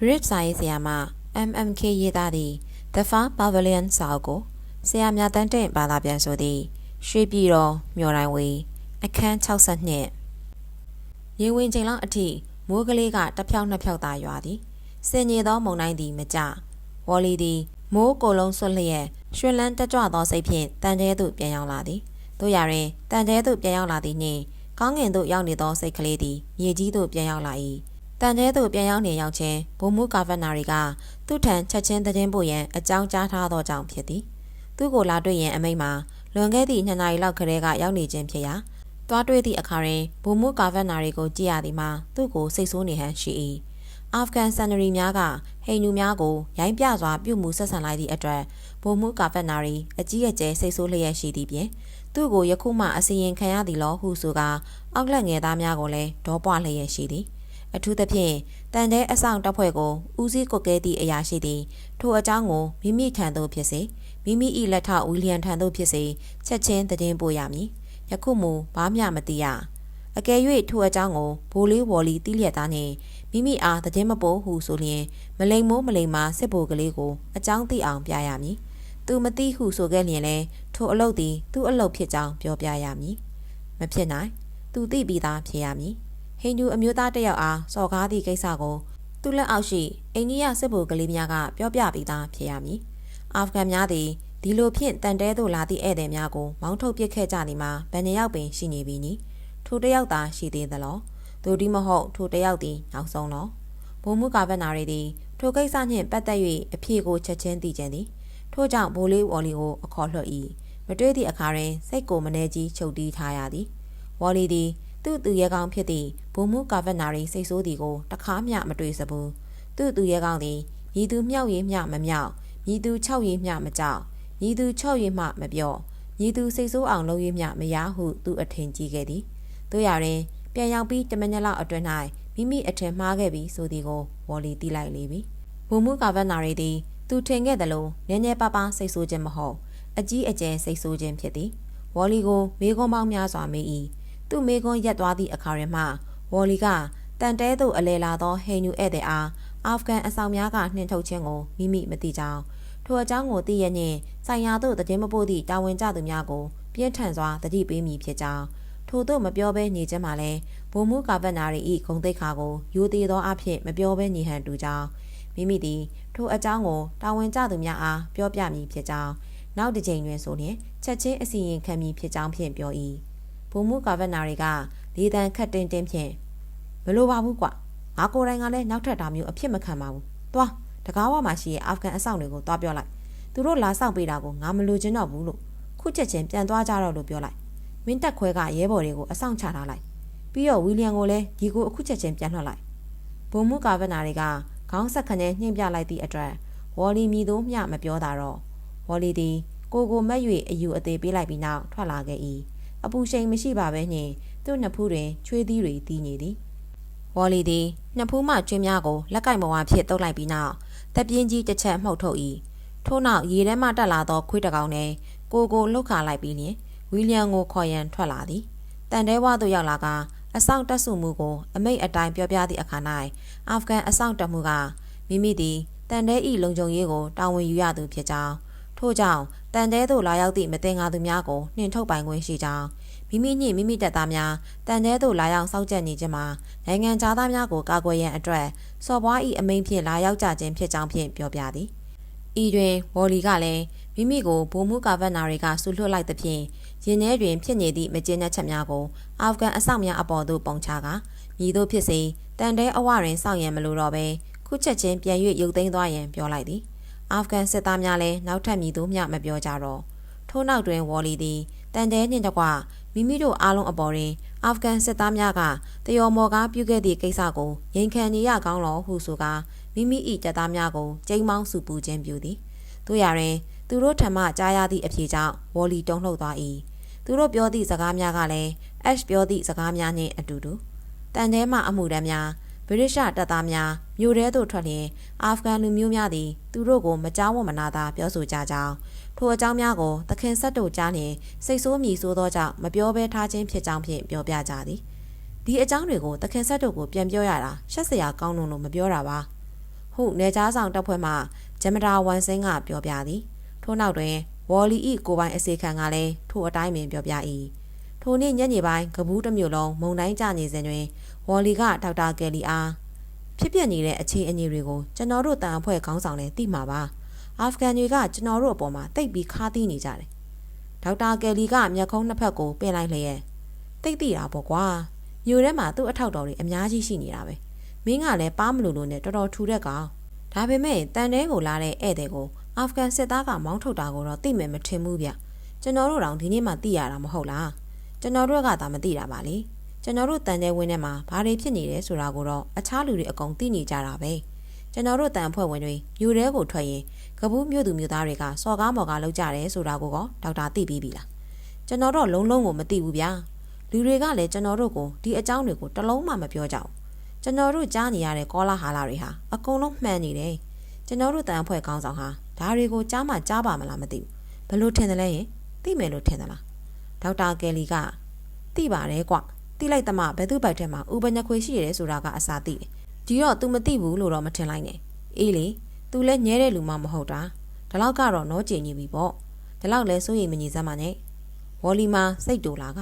Bridge စာရေးဆရာမ MMK ရေးသားသည့် The Far Pavilion စာအုပ်ကိုဆရာမြတ်တန်းတင်ဘာသာပြန်ဆိုသည့်ရွှေပြည်တော်မြို့တိုင်းဝေအခန်း62ရေဝင်ချိန်လောက်အထိမိုးကလေးကတစ်ဖြောက်နှစ်ဖြောက်သာရွာသည်စင်ကြီးသောမုန်တိုင်းသည်မကြဝေါ်လီသည်မိုးကိုယ်လုံးဆွတ်လျက်ရွှင်လန်းတက်ကြွသောစိတ်ဖြင့်တန်ကျဲသို့ပြန်ရောက်လာသည်တို့ရရင်တန်ကျဲသို့ပြန်ရောက်လာသည်နှင့်ကောင်းငင်သို့ရောက်နေသောစိတ်ကလေးသည်မြေကြီးသို့ပြန်ရောက်လာ၏ တန်ကျဲသို့ပြန်ရောက်နေရောက်ခြင်းဘုံမှုကာဗနာရီကသူ့ထံချက်ချင်းတည်င်းပို့ရန်အကြောင်းကြားထားသောကြောင့်ဖြစ်သည်သူ့ကိုလာတွေ့ရန်အမိန့်မှာလွန်ခဲ့သည့်နှစ်နာရီလောက်ကလေးကရောက်နေခြင်းဖြစ်ရာသွားတွေ့သည့်အခါတွင်ဘုံမှုကာဗနာရီကိုကြည့်ရသည်မှာသူ့ကိုစိတ်ဆိုးနေဟန်ရှိ၏အာဖဂန်ဆန်နရီများကဟိန်နူများကိုရိုင်းပြစွာပြုမှုဆက်ဆံလိုက်သည့်အတွက်ဘုံမှုကာဗနာရီအကြီးအကျယ်စိတ်ဆိုးလျက်ရှိသည်ဖြင့်သူ့ကိုယခုမှအစီရင်ခံရသည်လောဟုဆိုကာအောက်လက်ငယ်သားများကိုလည်းဒေါပွားလျက်ရှိသည် အထူးသဖြင့်တန်တဲ့အဆောင်တပ်ဖွဲ့ကိုဦးစီးကွက်ကဲသည့်အရာရှိသည်ထိုအကြောင်းကိုမိမိထံသို့ဖြစ်စေမိမိ၏လက်ထောက်ဝီလျံထံသို့ဖြစ်စေချက်ချင်းသတင်းပို့ရမည်ယခုမူဘာမျှမသိရအကယ်၍ထိုအကြောင်းကိုဘိုးလေးဝေါ်လီတီးလျက်သားနှင့်မိမိအားသတင်းမပို့ဟုဆိုလျင်မလိမ်မိုးမလိမ်မာစစ်ဘိုကလေးကိုအကြောင်းသိအောင်ပြရမည်သူမသိဟုဆိုခဲ့လျင်လဲထိုအလုပ်သည်သူ့အလုပ်ဖြစ်ကြောင်းပြောပြရမည်မဖြစ်နိုင်သူသိပြီးသားဖြစ်ရမည် ဟိန္ဒူအမျိုးသားတစ်ယောက်အားစော်ကားသည့်ကိစ္စကိုသူ့လက်အောက်ရှိအိန္ဒိယစစ်ဗိုလ်ကလေးများကပြောပြပြီးသားဖြစ်ရမည်။အာဖဂန်များသည်ဒီလိုဖြင့်တန်တဲသို့လာသည့်ဧည့်သည်များကိုမောင်းထုတ်ပစ်ခဲ့ကြသည်မှာဗန်နေရောက်ပင်ရှိနေပြီနီ။ထိုတယောက်သာရှိသေးသလော။သို့ဒီမဟုတ်ထိုတယောက်သည်နောက်ဆုံးလော။ဘုံမှုကာဗနာရီသည်ထိုကိစ္စနှင့်ပတ်သက်၍အဖြေကိုချက်ချင်းသိကြသည်။ထို့ကြောင့်ဘိုးလေးဝေါ်လီကိုအခေါ်လွှတ်၏။မတွေ့သည့်အခါတွင်စိတ်ကိုမနှဲကြီးချုပ်တီးထားရသည်။ဝေါ်လီသည် သူ့သူရဲကောင်းဖြစ်သည့်ဘုံမှုကာဗနာရီစိတ်ဆိုးသည်ကိုတခါမျှမတွေ့စဘူးသူ့သူရဲကောင်းသည်မြည်သူမြောက်ရည်မျှမမြောက်မြည်သူ၆ရည်မျှမကြောက်မြည်သူ၆ရည်မှမပြော့မြည်သူစိတ်ဆိုးအောင်လုပ်ရည်မျှမရဟုသူအထင်ကြီးခဲ့သည်တို့ရရင်ပြန်ရောက်ပြီးတမန်ရက်လောက်အတွင်း၌မိမိအထင်မှားခဲ့ပြီးဆိုသည်ကိုဝေါ်လီတီးလိုက်လေပြီဘုံမှုကာဗနာရီသည်သူထင်ခဲ့သလိုနည်းနည်းပါးပါးစိတ်ဆိုးခြင်းမဟုတ်အကြီးအကျယ်စိတ်ဆိုးခြင်းဖြစ်သည်ဝေါ်လီကိုမေခွန်းပေါင်းများစွာမေး၏ သူ့မေကွန်းရက်သွားသည့်အခါတွင်မှဝေါ်လီကတန်တဲသို့အလဲလာသောဟိန်နူဧည့်သည်အားအာဖဂန်အဆောင်များကနှင်ထုတ်ခြင်းကိုမိမိမသိကြောင်းထိုအကြောင်းကိုသိရနှင့်ဆိုင်ရာသို့တည်မပို့သည့်တာဝန်ကျသူများကိုပြင်းထန်စွာတတိပေးမိဖြစ်ကြောင်းထို့သို့မပြောဘဲနေခြင်းမှာလဲဘုံမှုကာဗနာရီဤဂုံတိတ်ခါကိုယူသေးသောအဖြစ်မပြောဘဲနေဟန်တူကြောင်းမိမိသည်ထိုအကြောင်းကိုတာဝန်ကျသူများအားပြောပြမည်ဖြစ်ကြောင်းနောက်တစ်ချိန်တွင်ဆိုရင်ချက်ချင်းအစီရင်ခံမည်ဖြစ်ကြောင်းဖြင့်ပြော၏ ဘုံမှုကာဗနာတွေကလေတံခတ်တင်းတင်းဖြင့်မလိုပါဘူးကွာငါကိုယ်တိုင်ကလည်းနောက်ထပ်တာမျိုးအဖြစ်မခံပါဘူးသွားတကားဝမှာရှိရဲ့အာဖဂန်အဆောင်တွေကိုသွားပြောလိုက်သူတို့လာဆောင်ပေးတာကိုငါမလိုချင်တော့ဘူးလို့ခုချက်ချင်းပြန်သွားကြတော့လို့ပြောလိုက်မင်းတက်ခွဲကရဲဘော်တွေကိုအဆောင်ချထားလိုက်ပြီးတော့ဝီလျံကိုလည်းဒီကိုအခုချက်ချင်းပြန်လှည့်လိုက်ဘုံမှုကာဗနာတွေကခေါင်းဆက်ခနဲ့နှိမ့်ပြလိုက်သည့်အတွက်ဝေါ်လီမီတို့မျှမပြောတာတော့ဝေါ်လီသည်ကိုကိုမက်၍အယူအသေးပေးလိုက်ပြီးနောက်ထွက်လာခဲ့၏ အပူရှိန်မရှိပါဘဲနှင့်သူ့နှစ်ဖူးတွင်ချွေးသီးတွေတီးနေသည်ဝေါ်လီသည်နှစ်ဖူးမှကျွင်းများကိုလက်ကင်ဘဝဖြစ်တုပ်လိုက်ပြီးနောက်တပ်ပြင်းကြီးတစ်ချက်မှုတ်ထုတ်၏ထို့နောက်ရေထဲမှတက်လာသောခွေးတကောင်နှင့်ကိုကိုလှုပ်ခါလိုက်ပြီးလျင်ဝီလျံကိုခေါ်ရန်ထွက်လာသည်တန်တဲဝသို့ရောက်လာကအဆောင်တက်စုမှုကိုအမိတ်အတိုင်းပြောပြသည့်အခါ၌အာဖဂန်အဆောင်တက်မှုကမိမိသည်တန်တဲဤလုံခြုံရေးကိုတာဝန်ယူရသူဖြစ်ကြောင်း ထို့ကြောင့်တန်တဲသို့လာရောက်သည့်မတင်ငါသူများကိုနှင်ထုတ်ပိုင်ခွင့်ရှိကြောင်းမိမိညှိမိမိတက်သားများတန်တဲသို့လာရောက်စောင့်ကြပ်နေခြင်းမှာနိုင်ငံသားများကိုကာကွယ်ရန်အတွက်စော်ဘွား၏အမိန်ဖြင့်လာရောက်ကြခြင်းဖြစ်ကြောင်းဖြင့်ပြောပြသည်ဤတွင်ဝေါ်လီကလည်းမိမိကိုဘိုမှုကာဗတ်နာတွေကဆူလွှတ်လိုက်သဖြင့်ရင်ထဲတွင်ဖြစ်နေသည့်မကျေနပ်ချက်များကိုအာဖဂန်အဆောက်များအပေါ်သို့ပုံချကာမြည်သို့ဖြစ်စေတန်တဲအဝတွင်စောင့်ရန်မလိုတော့ဘဲခုချက်ချင်းပြန်၍ရုပ်သိမ်းသွားရန်ပြောလိုက်သည် အာဖဂန်စစ်သားများလည်းနောက်ထပ်မြည်သို့မျှမပြောကြတော့ထို့နောက်တွင်ဝေါ်လီသည်တန်တဲနှင့်တကွမိမိတို့အားလုံးအပေါ်တွင်အာဖဂန်စစ်သားများကတယောမော်ကားပြုခဲ့သည့်ကိစ္စကိုရင်ခံနေရကောင်းလောဟုဆိုကာမိမိ၏တပ်သားများကိုကျိန်းမောင်းစုပူခြင်းပြုသည်တို့ရရင်သူတို့ထံမှကြားရသည့်အဖြေကြောင့်ဝေါ်လီတုံ့လှုပ်သွား၏သူတို့ပြောသည့်စကားများကလည်း Ash ပြောသည့်စကားများနှင့်အတူတူတန်တဲမှအမှုတမ်းများဗြိတိရှတပ်သားများ မြို့ထဲသို့ထွက်လျင်အာဖဂန်လူမျိုးများသည်သူတို့ကိုမကြောက်ဝမနာသာပြောဆိုကြကြောင်းထိုအကြောင်းများကိုသခင်ဆက်တို့ကြားလျင်စိတ်ဆိုးမြည်ဆိုးသောကြောင့်မပြောဘဲထားခြင်းဖြစ်ကြောင်းဖြင့်ပြောပြကြသည်ဒီအကြောင်းတွေကိုသခင်ဆက်တို့ကိုပြန်ပြောရတာရှက်စရာကောင်းလို့မပြောတာပါဟဟုနေကြားဆောင်တပ်ဖွဲ့မှဂျမတာဝန်စင်းကပြောပြသည်ထို့နောက်တွင်ဝေါ်လီဤကိုပိုင်အစီခံကလည်းထိုအတိုင်းပင်ပြောပြ၏ထိုနေ့ညနေပိုင်းကဘူးတစ်မျိုးလုံးမုံတိုင်းကျနေစဉ်တွင်ဝေါ်လီကဒေါက်တာကယ်လီအား ဖြစ်ပျက်နေတဲ့အခြေအနေတွေကိုကျွန်တော်တို့တန်အဖွဲ့ခေါင်းဆောင်လည်းသိမှာပါအာဖဂန်တွေကကျွန်တော်တို့အပေါ်မှာတိတ်ပြီးခါးသီးနေကြတယ်ဒေါက်တာကယ်လီကမျက်ခုံးနှစ်ဖက်ကိုပင်လိုက်လျက်တိတ်တိတာပေါ့ကွာမြို့ထဲမှာသူ့အထောက်တော်တွေအများကြီးရှိနေတာပဲမင်းကလည်းပါမလို့လို့နဲ့တော်တော်ထူတဲ့ကောင်ဒါပေမဲ့တန်တဲကိုလာတဲ့ဧည့်သည်ကိုအာဖဂန်စစ်သားကမောင်းထုတ်တာကိုတော့သိမယ်မထင်ဘူးဗျကျွန်တော်တို့တောင်ဒီနေ့မှသိရတာမဟုတ်လားကျွန်တော်တို့ကသာမသိတာပါလေ ကျွန်တော်တို့တန်တဲဝင်းထဲမှာဘာတွေဖြစ်နေလဲဆိုတာကိုတော့အခြားလူတွေအကုန်သိနေကြတာပဲကျွန်တော်တို့တန်ဖွဲ့ဝင်တွေမြို့ထဲကိုထွက်ရင်ကပူးမြို့သူမြို့သားတွေကစော်ကားမော်ကားလောက်ကြတယ်ဆိုတာကိုကောဒေါက်တာသိပြီးပြီလားကျွန်တော်တို့လုံးလုံးကိုမသိဘူးဗျာလူတွေကလည်းကျွန်တော်တို့ကိုဒီအကြောင်းတွေကိုတလုံးမှမပြောကြဘူးကျွန်တော်တို့ကြားနေရတဲ့ကောလာဟာလာတွေဟာအကုန်လုံးမှန်နေတယ်ကျွန်တော်တို့တန်ဖွဲ့ကောင်းဆောင်ဟာဒါတွေကိုကြားမှကြားပါမလားမသိဘူးဘလို့ထင်တယ်လဲရင်သိမယ်လို့ထင်သလားဒေါက်တာကယ်လီကသိပါတယ်ကွ သိလိုက်သမှဘယ်သူ့ဘိုက်ထဲမှာဥပညာခွေရှိရဲဆိုတာကအစာသိတယ်ဒီတော့ तू မသိဘူးလို့တော့မထင်လိုက်နဲ့အေးလေ तू လည်းညဲတဲ့လူမှမဟုတ်တာဒီလောက်ကတော့နောကျင်နေပြီပေါ့ဒီလောက်လဲစိုးရိမ်မကြီးစမ်းပါနဲ့ဝေါ်လီမာစိတ်တူလာက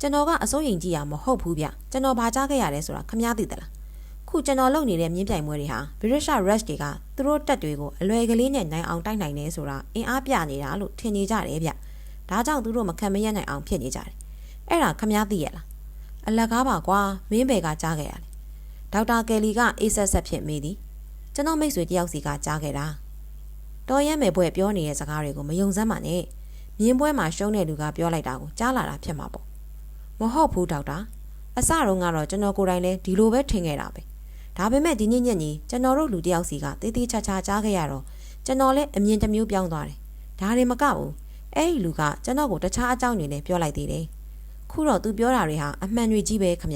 ကျွန်တော်ကအစိုးရိမ်ကြည့်ရမဟုတ်ဘူးဗျကျွန်တော်ဘာကြားခဲ့ရတယ်ဆိုတာခမားသိသလားခုကျွန်တော်လုပ်နေတဲ့မြင်းပြိုင်ပွဲတွေဟာ British Rush တွေကသူတို့တက်တွေကိုအလွယ်ကလေးနဲ့နိုင်အောင်တိုက်နိုင်နေဆိုတာအင်အားပြနေတာလို့ထင်နေကြတယ်ဗျဒါကြောင့်သူတို့မခံမရနိုင်အောင်ဖြစ်နေကြတယ်အဲ့ဒါခမားသိရလား အလကားပါကွာမင်းဘယ်ကကြားခဲ့ရလဲဒေါက်တာကယ်လီကအေးဆက်ဆက်ဖြစ်မိသည်ကျွန်တော်မိတ်ဆွေတယောက်စီကကြားခဲ့တာတော်ရဲမယ်ဘွဲ့ပြောနေတဲ့စကားတွေကိုမယုံစမ်းပါနဲ့မြင်းပွဲမှာရှုံးတဲ့လူကပြောလိုက်တာကိုကြားလာတာဖြစ်မှာပေါ့မဟုတ်ဘူးဒေါက်တာအစတုန်းကတော့ကျွန်တော်ကိုယ်တိုင်လည်းဒီလိုပဲထင်ခဲ့တာပဲဒါပေမဲ့ဒီညညညီကျွန်တော်တို့လူတယောက်စီကတေးသေးချာချာကြားခဲ့ရတော့ကျွန်တော်လည်းအမြင်တစ်မျိုးပြောင်းသွားတယ်ဒါတွေမကဘူးအဲ့ဒီလူကကျွန်တော်ကိုတခြားအကြောင်းတွေနဲ့ပြောလိုက်သေးတယ် ခုတော့သူပြောတာတွေဟာအမှန်တွေကြီးပဲခမ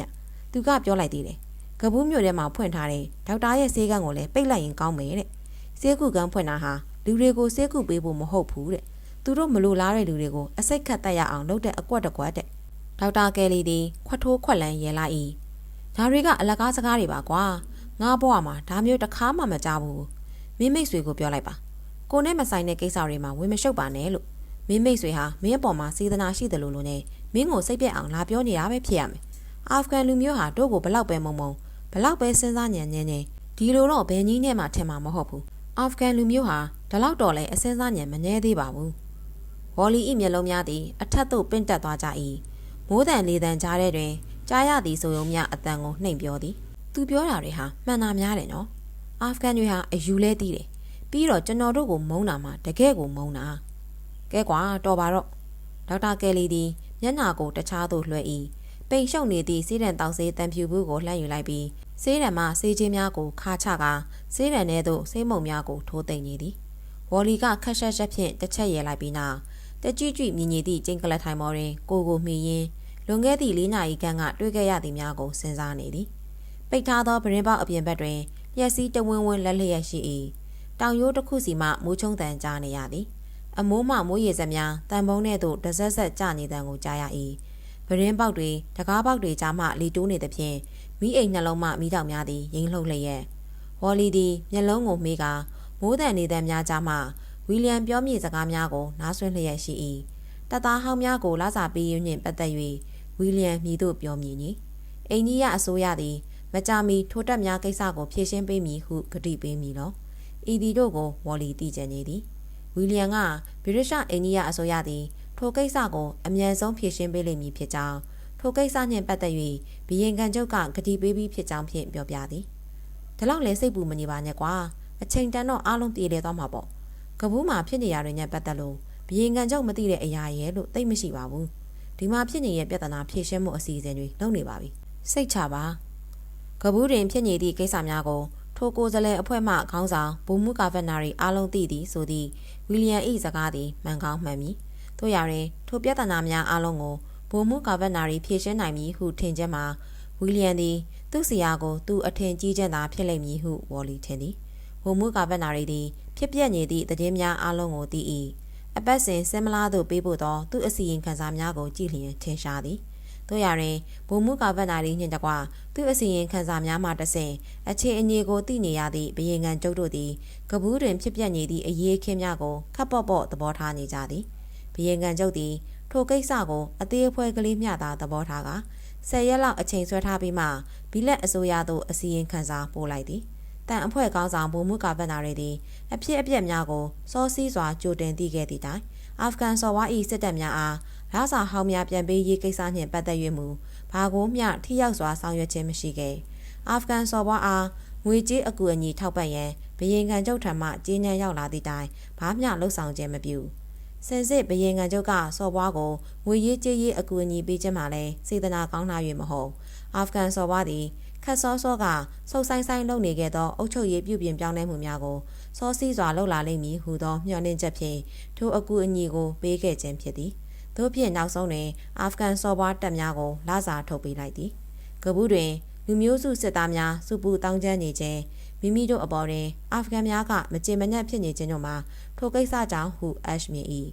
သူကပြောလိုက်သေးတယ်ကပူးမြို့ထဲမှာဖွင့်ထားတဲ့ဒေါက်တာရဲ့ဆေးကန်းကိုလည်းပိတ်လိုက်ရင်ကောင်းမယ်တဲ့ဆေးကုကန်းဖွင့်တာဟာလူတွေကိုဆေးကုပေးဖို့မဟုတ်ဘူးတဲ့သူတို့မလိုလားတဲ့လူတွေကိုအစိတ်ခတ်တက်ရအောင်လုပ်တဲ့အကွက်တကွက်တဲ့ဒေါက်တာကယ်လီသည်ခွတ်ထိုးခွက်လန်းရဲလာ၏ဒါတွေကအလကားစကားတွေပါကွာငါဘဝမှာဒါမျိုးတစ်ခါမှမကြားဘူးမင်းမိတ်ဆွေကိုပြောလိုက်ပါကိုနဲ့မဆိုင်တဲ့ကိစ္စတွေမှာဝင်မရှုပ်ပါနဲ့လို့မင်းမိတ်ဆွေဟာမင်းအပေါ်မှာစေတနာရှိတယ်လို့လို့နဲ့ မင်းကိုစိတ်ပြက်အောင်လာပြောနေတာပဲဖြစ်ရမယ်အာဖဂန်လူမျိုးဟာတို့ကိုဘလောက်ပဲမုံမုံဘလောက်ပဲစဉ်းစားညံ့ညံ့ညံ့ဒီလိုတော့ဘယ်နည်းနဲ့မှထင်မှာမဟုတ်ဘူးအာဖဂန်လူမျိုးဟာဒီလောက်တော့လဲအစင်းစားညံ့မနှဲသေးပါဘူးဝေါ်လီဤမျက်လုံးများသည်အထက်သို့ပင့်တက်သွားကြ၏မိုးတန်လေးတန်ကြားတဲ့တွင်ကြားရသည်ဆိုရုံများအတန်ကိုနှိမ်ပြောသည်သူပြောတာတွေဟာမှန်တာများတယ်နော်အာဖဂန်တွေဟာအယူလဲတည်တယ်ပြီးတော့ကျွန်တော်တို့ကိုမုန်းတာမှတကယ်ကိုမုန်းတာကဲကွာတော်ပါတော့ဒေါက်တာကယ်လီသည် မျက်နှာကိုတခြားသို့လွှဲ၏ပိန်ရှုပ်နေသည့်စေးတံတောက်စေးတံဖြူဘူးကိုလှမ်းယူလိုက်ပြီးစေးတံမှစေးချင်းများကိုခါချကာစေးတံထဲသို့စေးမုံများကိုထိုးသိမ့်နေသည်ဝေါ်လီကခက်ရှက်ရှက်ဖြင့်တစ်ချက်ရဲလိုက်ပြီးနောက်တကြွကြွမြင်မြည်သည့်ကျင်းကလထိုင်မော်တွင်ကိုကိုမှီရင်းလွန်ခဲ့သည့်၄နာရီခန့်ကတွေ့ခဲ့ရသည်များကိုစဉ်းစားနေသည်ပိတ်ထားသောပရင်ပေါက်အပြင်ဘက်တွင်လျက်စီးတဝင်းဝင်းလက်လျက်ရှိ၏တောင်ရိုးတစ်ခုစီမှမိုးချုံတန်ကြားနေရသည် အမိုးမှမိုးရေစက်များတန်ပုံးထဲသို့တဆက်ဆက်ကျနေတန်ကိုကြားရ၏ပရင်ပေါက်တွေတကားပေါက်တွေကြားမှလီတိုးနေသဖြင့်မိအိမ်နှလုံးမှမိတောင်များသည်ရိမ့်လှုပ်လျက်ဝေါ်လီသည်မျက်လုံးကိုမေးကာမိုးတန်နေတဲ့များကြားမှဝီလျံပြောမြေစကားများကိုနားဆွင့်လျက်ရှိ၏တသားဟောင်းများကိုလာစာပေးရင်းနှင့်ပတ်သက်၍ဝီလျံမြည်သို့ပြောမြည်နီအိန္ဒိယအစိုးရသည်မကြမီထိုတက်များကိစ္စကိုဖြေရှင်းပေးမည်ဟုကတိပေးမည်လောဤသည်တို့ကိုဝေါ်လီတည်ကြနေသည် ဝီလျံကဗြိတိရှအိန္ဒိယအစိုးရသည် ထိုကိစ္စကိုအမြန်ဆုံးဖြေရှင်းပေးလိမ့်မည်ဖြစ်ကြောင်းထိုကိစ္စနှင့်ပတ်သက်၍ဘီရင်ကန်ချုပ်ကကတိပေးပြီးဖြစ်ကြောင်းဖြင့်ပြောပြသည်ဒါလောက်လဲစိတ်ပူမနေပါနဲ့ကွာအချိန်တန်တော့အားလုံးပြေလည်သွားမှာပေါ့ကဘူးမှာဖြစ်နေရတဲ့ညပတ်သက်လို့ဘီရင်ကန်ချုပ်မသိတဲ့အရာရဲ့လို့သိမရှိပါဘူးဒီမှာဖြစ်နေတဲ့ပြဿနာဖြေရှင်းမှုအစီအစဉ်တွေလုပ်နေပါပြီစိတ်ချပါကဘူးတွင်ဖြစ်နေသည့်ကိစ္စများကို ထိုကိုယ်စားလှယ်အဖွဲ့မှခေါင်းဆောင်ဘူမူကာဗက်နာရီအားလုံးသိသည်ဆိုသည့်ဝီလျံ၏စကားသည်မှန်ကောင်းမှန်မည်တို့ရရင်ထိုပြဿနာများအားလုံးကိုဘူမူကာဗက်နာရီဖြေရှင်းနိုင်မည်ဟုထင်ချက်မှာဝီလျံသည်သူ့စီယာကိုသူအထင်ကြီးချက်သာဖြစ်လိမ့်မည်ဟုဝေါ်လီထင်သည်ဘူမူကာဗက်နာရီသည်ဖြစ်ပျက်နေသည့်တည်င်းများအားလုံးကိုသိ၏အပတ်စဉ်စင်မလားသို့ပေးဖို့သောသူ့အစီရင်ခံစာများကိုကြည့်လျင်ထင်ရှားသည်သိ တို့ရရင်ဘုံမှုကာဗက်နာရီညင်တကွာသူ့အစီရင်ခံစာများမှတဆင်အခြေအနေကိုသိနေရသည့်ဘယင်ငံကျုပ်တို့သည်ကပူးတွင်ဖြစ်ပျက်နေသည့်အရေးခင်းများကိုခပ်ပေါ့ပေါ့သဘောထားနေကြသည်ဘယင်ငံကျုပ်သည်ထိုကိစ္စကိုအသေးအဖွဲကလေးမျှသာသဘောထားကဆယ်ရက်လောက်အချိန်ဆွဲထားပြီးမှဘီလက်အစိုးရသို့အစီရင်ခံစာပို့လိုက်သည်တန်အဖွဲ့ကောင်းဆောင်ဘုံမှုကာဗက်နာရီသည်အဖြစ်အပျက်များကိုစောစီးစွာကြိုတင်သိခဲ့သည့်တိုင်အာဖဂန်စော်ဝါ၏စစ်တပ်များအား လာစာဟောင်းများပြန်ပေးရေးကိစ္စနှင့်ပတ်သက်၍မူဘာကိုမျှထိရောက်စွာဆောင်ရွက်ခြင်းမရှိခဲ့အာဖဂန်စော်ဘွားအားငွေကြေးအကူအညီထောက်ပံ့ရန်ဘယင်ခံချုပ်ထံမှကြေးညံရောက်လာသည့်တိုင်ဘာမျှလှုပ်ဆောင်ခြင်းမပြုစင်စစ်ဘယင်ခံချုပ်ကစော်ဘွားကိုငွေရေးကြေးရေးအကူအညီပေးခြင်းမှလည်းစေတနာကောင်းလာ၍မဟုတ်အာဖဂန်စော်ဘွားသည်ခတ်စောစောကဆုပ်ဆိုင်ဆိုင်လုပ်နေခဲ့သောအုတ်ချုပ်ရေးပြုပြင်ပြောင်းလဲမှုများကိုစောစီးစွာလှုပ်လာလိမ့်မည်ဟုသောမျှော်လင့်ချက်ဖြင့်ထိုအကူအညီကိုပေးခဲ့ခြင်းဖြစ်သည် သို့ဖြင့်နောက်ဆုံးတွင်အာဖဂန်စော်ဘွားတပ်များကိုလာစာထုတ်ပေးလိုက်သည်ကဘူးတွင်လူမျိုးစုစစ်သားများစုပူတောင်းကျမ်းနေခြင်းမိမိတို့အပေါ်တွင်အာဖဂန်များကမကြေမနက်ဖြစ်နေခြင်းတို့မှာထိုကိစ္စကြောင့်ဟုအက်ရှ်မြင်၏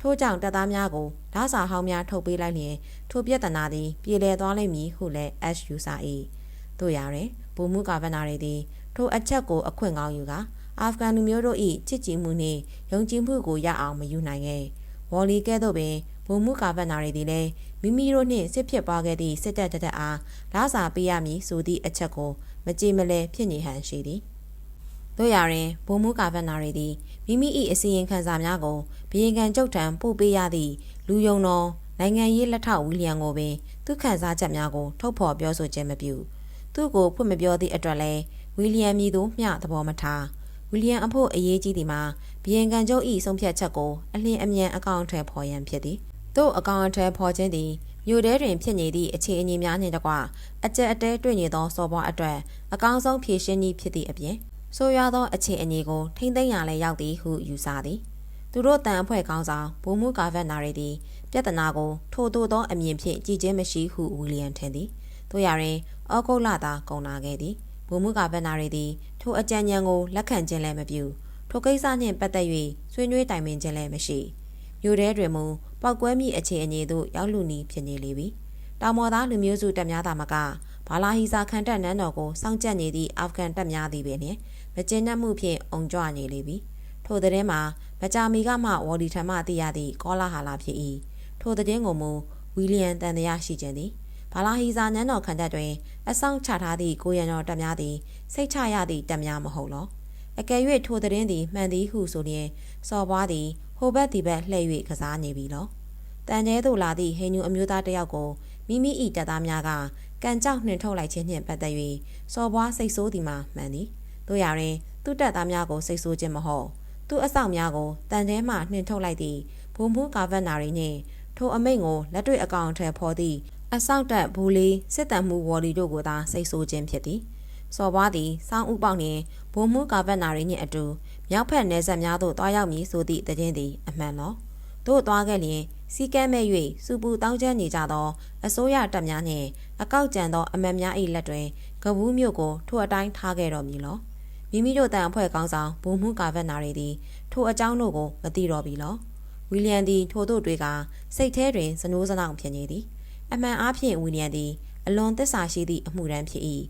ထို့ကြောင့်တပ်သားများကိုဓာစာဟောင်းများထုတ်ပေးလိုက်လျင်ထိုပြဿနာသည်ပြေလည်သွားလိမ့်မည်ဟုလည်းအက်ရှ်ယူဆ၏တို့ရတွင်ဘူမူကာဗနာရီသည်ထိုအချက်ကိုအခွင့်ကောင်းယူကာအာဖဂန်လူမျိုးတို့၏ချစ်ကြည်မှုနှင့်ယုံကြည်မှုကိုရအောင်မယူနိုင်ခဲ့ဝေါ်လီကဲ့သို့ပင် ဘုံမှုကာဗတ်နာတွေသည်လည်းမိမိတို့နှင့်စစ်ဖြစ်ပွားခဲ့သည့်စစ်တပ်တတက်အားလာစာပေးရမည်ဆိုသည့်အချက်ကိုမကြေမလဲဖြစ်နေဟန်ရှိသည်တို့ရရင်ဘုံမှုကာဗတ်နာတွေသည်မိမိ၏အစီရင်ခံစာများကိုဘီရင်ခံကြုတ်ထံပို့ပေးရသည့်လူယုံတော်နိုင်ငံရေးလက်ထောက်ဝီလျံကိုပင်သူခန်းစားချက်များကိုထုတ်ဖော်ပြောဆိုခြင်းမပြုသူ့ကိုဖွင့်မပြောသည့်အတွက်လည်းဝီလျံမည်သို့မျှသဘောမထားဝီလျံအဖို့အရေးကြီးသည်မှာဘီယန်ကန်ကျုပ်၏ဆုံးဖြတ်ချက်ကိုအလင်းအမြန်အကောင့်ထဲပေါ်ရန်ဖြစ်သည် သို့အကောင့်ထဲပေါ်ခြင်းသည်မြို့ထဲတွင်ဖြစ်နေသည့်အခြေအနေများနှင့်တကွအကြက်အတဲတွေ့နေသောစော်ဘွားအတွက်အကောင်းဆုံးဖြည့်ရှင်းနည်းဖြစ်သည့်အပြင်ဆိုရွာသောအခြေအနေကိုထိမ့်သိမ်းရလဲရောက်သည်ဟုယူဆသည်သူတို့တန်အဖွဲ့ကောင်းဆောင်ဘိုးမှုကာဗက်နာရီသည်ပြဿနာကိုထိုသို့သောအမြင်ဖြင့်ကြည်ခြင်းမရှိဟုဝီလျံထင်သည်တို့ရရင်အောက်ကုတ်လာသာကုန်လာခဲ့သည်ဘိုးမှုကာဗက်နာရီသည်ထိုအကြံဉာဏ်ကိုလက်ခံခြင်းလည်းမပြုထိုကိစ္စနှင့်ပတ်သက်၍ဆွေးနွေးတိုင်ပင်ခြင်းလည်းမရှိမြို့ထဲတွင်မူ ပောက်ကွဲမိအခြေအနေသို့ရောက်လူနီးဖြစ်နေလေပြီတောင်မော်သားလူမျိုးစုတပ်များသာမကဘာလာဟီဇာခံတပ်နန်းတော်ကိုစောင့်ကြပ်နေသည့်အာဖဂန်တပ်များသည်ပင်မကျဉ်းနှံ့မှုဖြင့်အုံကြွနေလေပြီထိုသတင်းမှာမကြာမီကမှဝေါ်ဒီထံမှသိရသည့်ကောလာဟာလာဖြစ်၏ထိုသတင်းကိုမူဝီလီယံတန်တရားရှိခြင်းသည်ဘာလာဟီဇာနန်းတော်ခံတပ်တွင်အဆောင်ချထားသည့်ကိုရံတော်တပ်များသည်စိတ်ချရသည့်တပ်များမဟုတ်လောအကယ်၍ထိုသတင်းသည်မှန်သည်ဟုဆိုလျင်စော်ပွားသည် ဟိုဘက်ဒီဘက်လှည့်၍ကစားနေပြီလောတန်ကျဲသို့လာသည့်ဟိန္ဒူအမျိုးသားတစ်ယောက်ကိုမိမိ၏တပ်သားများကကန်ကြောက်နှင်ထုတ်လိုက်ခြင်းနှင့်ပတ်သက်၍စော်ပွားစိတ်ဆိုးသည်မှာမှန်သည်တို့ရရင်သူ့တပ်သားများကိုစိတ်ဆိုးခြင်းမဟုတ်သူ့အဆောင်များကိုတန်ကျဲမှနှင်ထုတ်လိုက်သည့်ဘုံဘူးကာဗတ်နာရီနှင့်ထိုအမိန့်ကိုလက်တွေ့အကောင့်ထဲဖော်သည့်အဆောက်တက်ဘူးလေးစစ်တမ်းမှုဝေါ်လီတို့ကိုသာစိတ်ဆိုးခြင်းဖြစ်သည်စော်ဘွားသည်စောင်းဥပေါက်နှင့်ဘုံမှုကာဗတ်နာရီနှင့်အတူ မြောက်ဖက်နယ်စပ်များသို့တွားရောက်မည်ဆိုသည့်တည်င်းသည် အမှန်လောတို့တွားခဲ့လျင်စီကဲမဲ့၍စူပူတောင်းကျမ်းနေကြသောအစိုးရတပ်များနှင့်အကောက်ကျန်သောအမတ်များ၏လက်တွင်ကဘူးမြို့ကိုထိုအတိုင်းထားခဲ့တော်မူလောမိမိတို့တန်အဖွဲ့ကောင်းဆောင်ဘုံမှုကာဗတ်နာရီသည်ထိုအကြောင်းတို့ကိုမသိတော့ပြီလောဝီလျံသည်ထိုတို့တွေကစိတ်ထဲတွင်စနိုးစနောင်ဖြစ်နေသည်အမှန်အားဖြင့်ဝီလျံသည်အလွန်သစ္စာရှိသည့်အမှုရန်ဖြစ်၏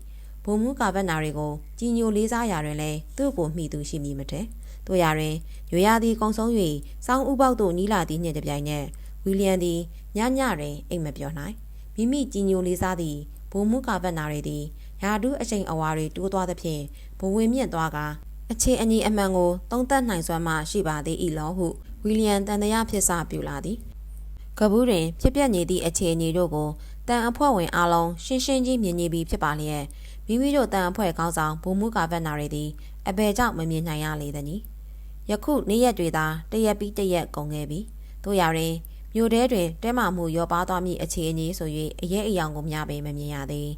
ဘုံမှုကာဗတ်နာတွေကိုကြီးညိုလေးစားရာတွင်လည်းသူ့ကိုမှီသူရှိမည်မတဲ့တို့ရာတွင်ရွေရသည်ကုံဆုံး၍စောင်းဥပေါက်သို့နီးလာသည်နှင့်တပြိုင်နက်ဝီလျံသည်ညညတွင်အိမ်မပြောနိုင်မိမိကြီးညိုလေးစားသည့်ဘုံမှုကာဗတ်နာတွေသည်ယာဒုအချိန်အဝါတွေတိုးသွားသဖြင့်ဘဝင်မြင့်သွားကအခြေအညီအမှန်ကိုသုံးသပ်နိုင်စွမ်းမှရှိပါသေး၏လောဟုဝီလျံတန်တရားဖြစ်စပြူလာသည်ကဘူးတွင်ဖြစ်ပျက်နေသည့်အခြေအနေတို့ကိုတန်အဖွဲ့ဝင်အလုံးရှင်းရှင်းကြီးမြင်နေပြီးဖြစ်ပါလျက် မိမိတို့တန်အဖွဲ့ကောင်းဆောင်ဘုံမှုကာဗတ်နာတွေသည်အဘယ်ကြောင့်မမြင်နိုင်ရလေသနည်းယခုနေ့ရက်တွေသာတရက်ပြီးတရက်ကုန်ခဲ့ပြီတို့ရာတွင်မြို့ထဲတွင်တဲမာမှုရောပါသွားမည့်အခြေအနေဆို၍အရေးအယောင်ကိုများပင်မမြင်ရသေး